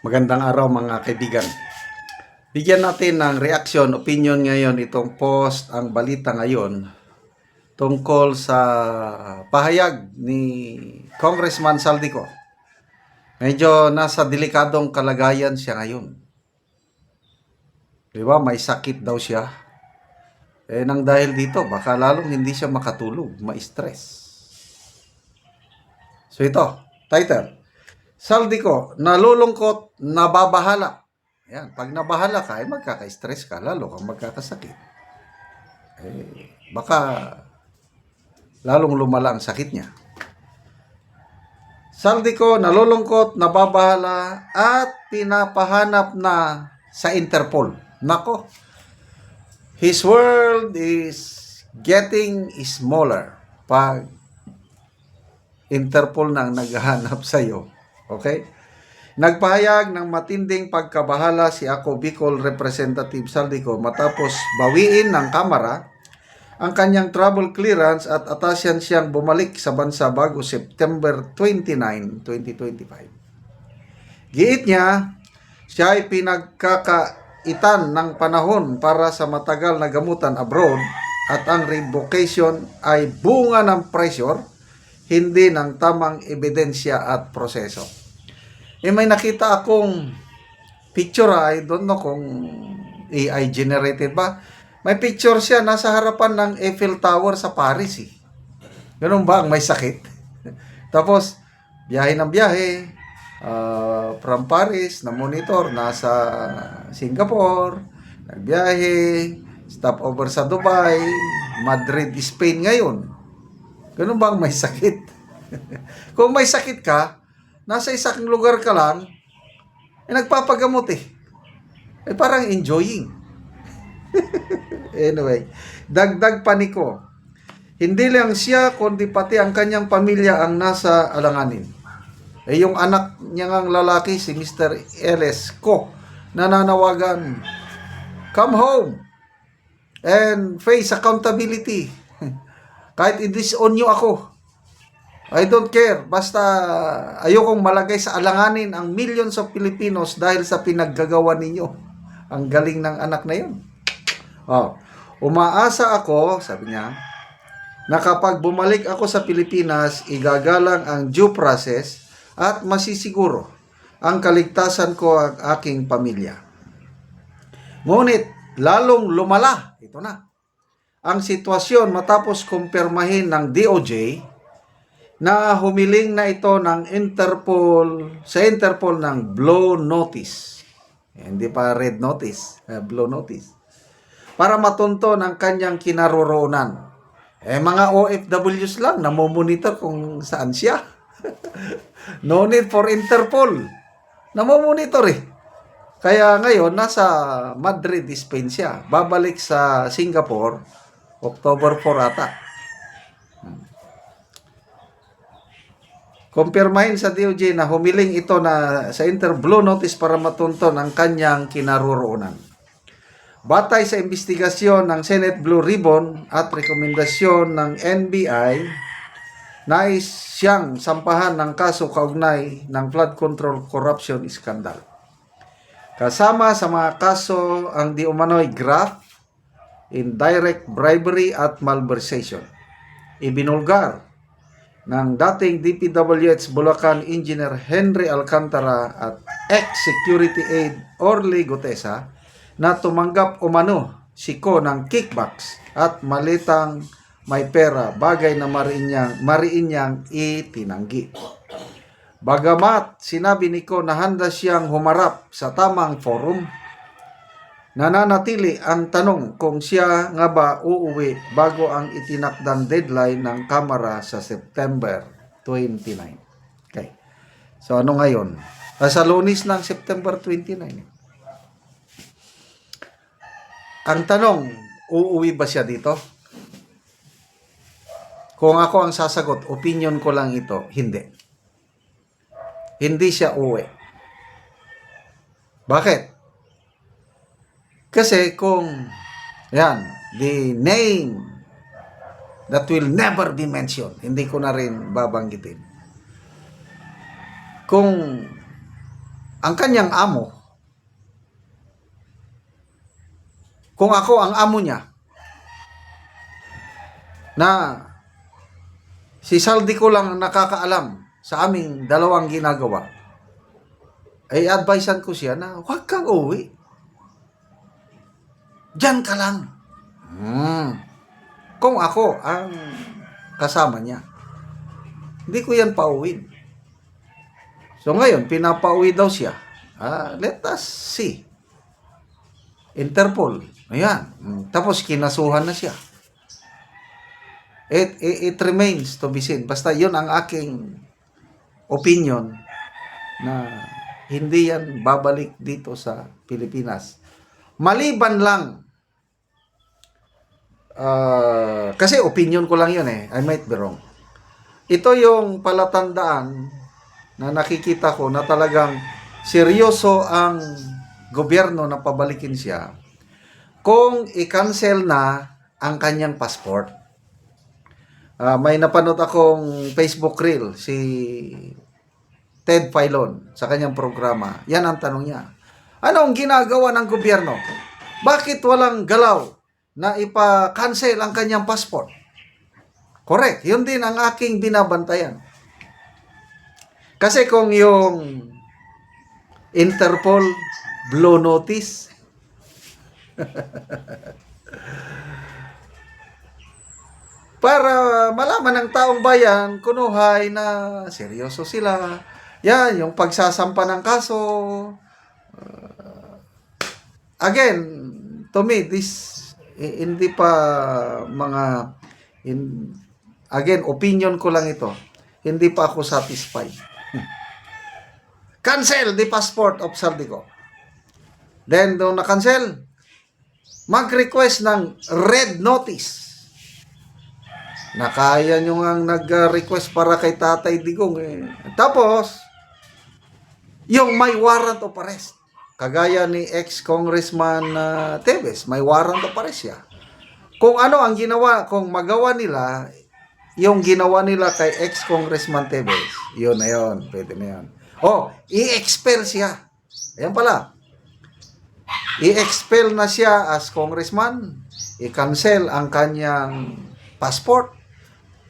Magandang araw mga kaibigan. Bigyan natin ng reaction, opinion ngayon itong post, ang balita ngayon tungkol sa pahayag ni Congressman Saldico. Medyo nasa delikadong kalagayan siya ngayon. Di ba? May sakit daw siya. Eh, nang dahil dito, baka lalong hindi siya makatulog, ma-stress. So ito, title. Saldico, nalulungkot, nababahala. Yan, pag nabahala ka, ay magkaka-stress ka, lalo kang magkakasakit. Eh, baka lalong lumala ang sakit niya. Saldico, nalulungkot, nababahala, at pinapahanap na sa Interpol. Nako, his world is getting smaller pag Interpol nang naghahanap sa iyo. Okay? Nagpahayag ng matinding pagkabahala si Ako Bicol Representative Saldico matapos bawiin ng Kamara ang kanyang travel clearance at atasyan siyang bumalik sa bansa bago September 29, 2025. Giit niya, siya ay pinagkakaitan ng panahon para sa matagal na gamutan abroad at ang revocation ay bunga ng pressure, hindi ng tamang ebidensya at proseso. Eh may nakita akong picture, ah, I don't know kung AI generated ba. May picture siya nasa harapan ng Eiffel Tower sa Paris eh. Ganun ba may sakit? Tapos, biyahe ng biyahe, ah, from Paris, na monitor, nasa Singapore, nagbiyahe, stop over sa Dubai, Madrid, Spain ngayon. Ganun ba may sakit? Kung may sakit ka, nasa isang lugar ka lang, eh nagpapagamot eh. Eh parang enjoying. anyway, dagdag paniko. Hindi lang siya, kundi pati ang kanyang pamilya ang nasa alanganin. Eh yung anak niya ngang lalaki, si Mr. Ellis Ko, nananawagan, come home and face accountability. Kahit i-disown nyo ako, I don't care. Basta ayokong malagay sa alanganin ang millions of Filipinos dahil sa pinaggagawa ninyo. Ang galing ng anak na yun. Oh, umaasa ako, sabi niya, na kapag bumalik ako sa Pilipinas, igagalang ang due process at masisiguro ang kaligtasan ko at aking pamilya. Ngunit, lalong lumala, ito na, ang sitwasyon matapos kumpirmahin ng DOJ na humiling na ito ng Interpol sa Interpol ng blow notice. Hindi pa red notice, eh, blow notice. Para matunton ang kanyang kinaroroonan. Eh mga OFWs lang namomonitor kung saan siya. no need for Interpol. Namomonitor eh. Kaya ngayon nasa Madrid, Spain siya. Babalik sa Singapore October 4 ata. Kumpirmahin sa DOJ na humiling ito na sa Interblow Notice para matunton ang kanyang kinaroroonan. Batay sa investigasyon ng Senate Blue Ribbon at rekomendasyon ng NBI, nais siyang sampahan ng kaso kaugnay ng flood control corruption scandal. Kasama sa mga kaso ang di umano'y graft, indirect bribery at malversation. Ibinulgar ng dating DPWH Bulacan Engineer Henry Alcantara at ex-security aide Orly Gutesa na tumanggap umano si Ko ng kickbacks at malitang may pera bagay na mariin niyang, mariin niyang itinanggi. Bagamat sinabi ni Ko na handa siyang humarap sa tamang forum, nananatili ang tanong kung siya nga ba uuwi bago ang itinakdang deadline ng Kamara sa September 29. Okay. So ano ngayon? Ah, Sa lunis ng September 29. Ang tanong, uuwi ba siya dito? Kung ako ang sasagot, opinion ko lang ito, hindi. Hindi siya uwi. Bakit? Kasi kung, yan, the name that will never be mentioned, hindi ko na rin babanggitin. Kung ang kanyang amo, kung ako ang amo niya, na si Saldi ko lang ang nakakaalam sa aming dalawang ginagawa, ay advisean ko siya na huwag kang uwi. Diyan ka lang. Hmm. Kung ako ang kasama niya, hindi ko yan pauwin. So ngayon, pinapauwi daw siya. Ah, let us see. Interpol. Ayan. Mm, Tapos kinasuhan na siya. It, it, it remains to be seen. Basta yun ang aking opinion na hindi yan babalik dito sa Pilipinas. Maliban lang ah, kasi opinion ko lang yun eh. I might be wrong. Ito yung palatandaan na nakikita ko na talagang seryoso ang gobyerno na pabalikin siya kung i-cancel na ang kanyang passport. Ah, may napanood akong Facebook reel si Ted Filon sa kanyang programa. Yan ang tanong niya. Ano ang ginagawa ng gobyerno? Bakit walang galaw na ipa-cancel ang kanyang passport? Correct. Yun din ang aking binabantayan. Kasi kung yung Interpol blue notice, para malaman ng taong bayan, kunuhay na seryoso sila. Yan, yung pagsasampa ng kaso. Uh, again, to me, this, hindi pa mga, in, again, opinion ko lang ito. Hindi pa ako satisfied. Cancel the passport of Saldico. Then, doon na-cancel, mag-request ng red notice na kaya nyo nga nag-request para kay Tatay Digong. Eh. Tapos, yung may warrant of arrest. Kagaya ni ex-congressman uh, Tevez, may warrant of arrest siya. Kung ano ang ginawa, kung magawa nila, yung ginawa nila kay ex-congressman Tevez, yun na yun, pwede na yun. Oh, i-expel siya. Ayan pala. I-expel na siya as congressman, i-cancel ang kanyang passport,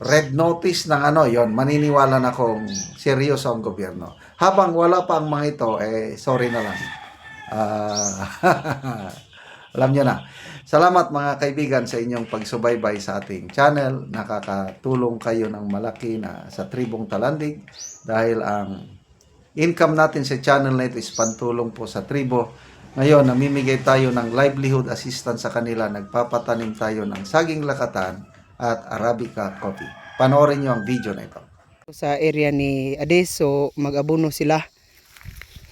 red notice ng ano, yon maniniwala na kung seryoso ang gobyerno. Habang wala pa ang mga ito, eh, sorry na lang. Ah, alam nyo na. Salamat mga kaibigan sa inyong pagsubaybay sa ating channel. Nakakatulong kayo ng malaki na sa Tribong Talandig dahil ang income natin sa channel na ito is pantulong po sa tribo. Ngayon, namimigay tayo ng livelihood assistance sa kanila. Nagpapatanim tayo ng saging lakatan at Arabica coffee. Panoorin nyo ang video na ito. sa area ni Ades so mag-abono sila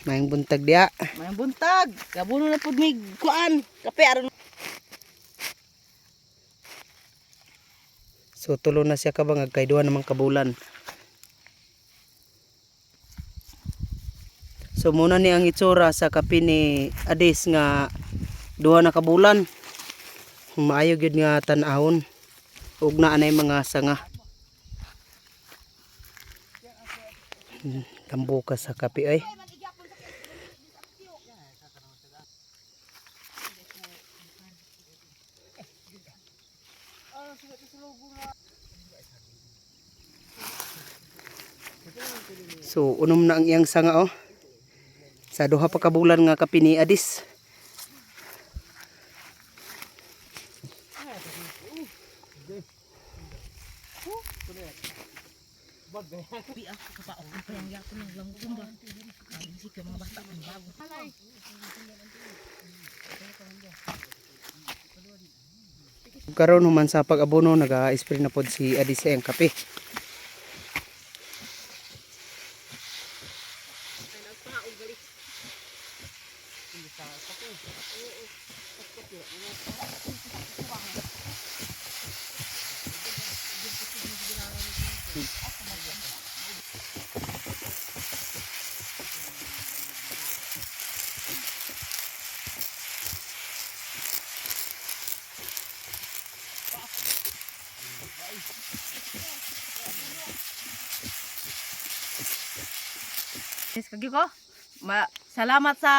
mayang buntag diya. May buntag, gabuno na pud ni kuan. Kape aron so tulo na siya kabang agkaiduha namang kabulan. So muna ni ang itsura sa kape ni Ades nga duha na kabulan. Maayo gyud nga tan-awon ug naa na mga sanga. Hmm, Tambo ka sa kape ay So unom na ang iyang sanga oh. Sa duha pa kabulan nga kape ni Adis. Karon human sa pag-abono naga-spray na pod si Adis iyang kape. Yes, kagi ko. Ma salamat sa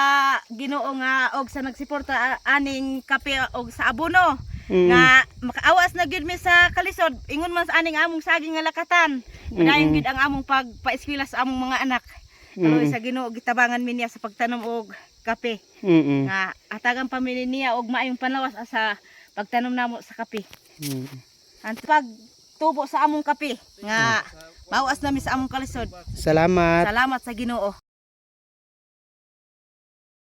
Ginoo nga og sa nagsuporta aning kape og sa abono. Mm. Nga makaawas na gyud mi sa kalisod. Ingon man sa aning among saging nga lakatan. Padayon gyud ang among pagpaeskwela sa among mga anak. Kaloy sa Ginoo gitabangan mi niya sa pagtanom og kape. Mm. Nga atagang pamilya niya og maayong panlawas sa pagtanom namo sa kape. Mm. Ang pag tubo sa among kape nga mawas nami sa among kalisod. Salamat. Salamat sa Ginoo.